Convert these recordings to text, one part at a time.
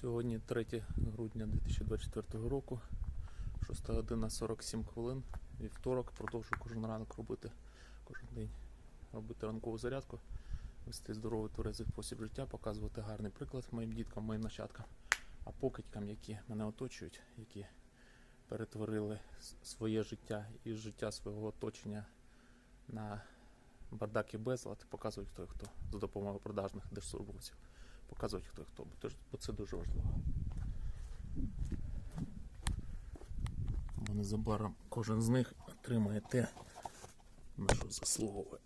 Сьогодні 3 грудня 2024 року, 6 година 47 хвилин. Вівторок. Продовжую кожен ранок робити кожен день робити ранкову зарядку, вести здоровий тверезий спосіб життя, показувати гарний приклад моїм діткам, моїм нащадкам, а покидькам, які мене оточують, які перетворили своє життя і життя свого оточення на бардак і безлад, показують хто і хто за допомогою продажних держслужбовців показувати хто хто, бо це дуже важливо. Бо незабаром кожен з них отримає те, на що заслуговує.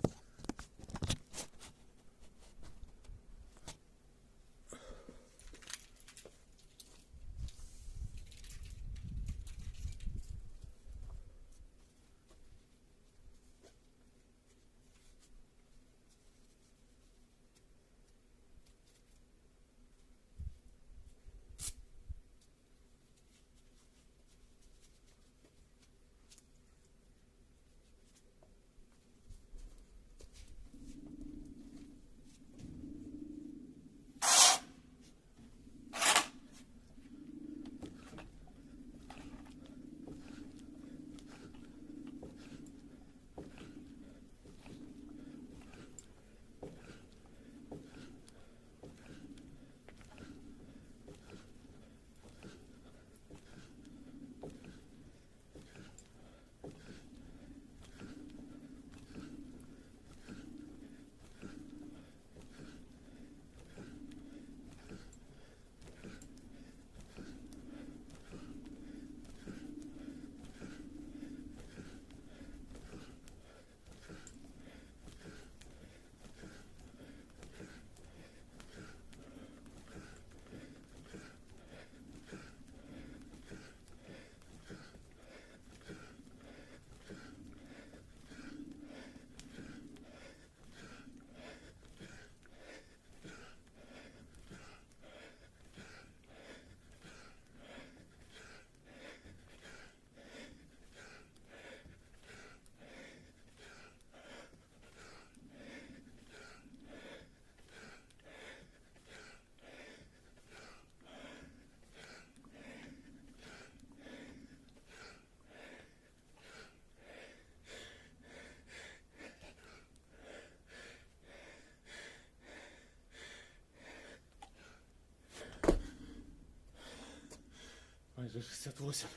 Майже 68,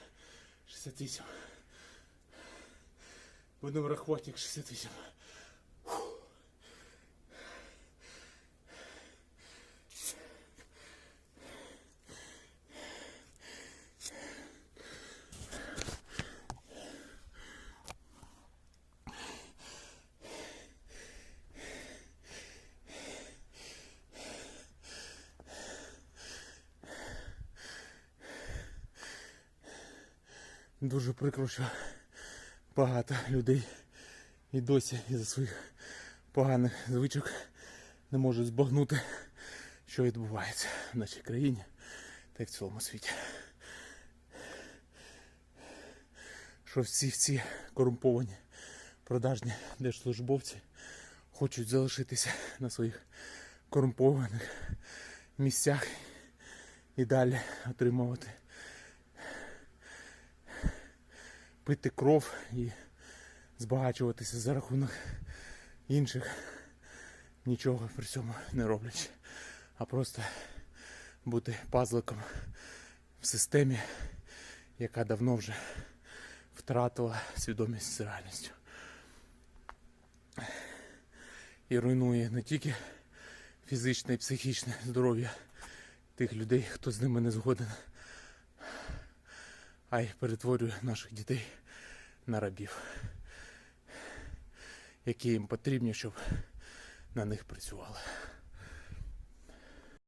68. Будемо рахувати як 68. Дуже прикро, що багато людей і досі із-за своїх поганих звичок не можуть збагнути, що відбувається в нашій країні та й в цілому світі. Що всі ці корумповані продажні держслужбовці хочуть залишитися на своїх корумпованих місцях і далі отримувати пити кров і збагачуватися за рахунок інших, нічого при цьому не роблячи, а просто бути пазликом в системі, яка давно вже втратила свідомість з реальністю. І руйнує не тільки фізичне і психічне здоров'я тих людей, хто з ними не згоден, а й перетворює наших дітей на рабів, які їм потрібні, щоб на них працювали.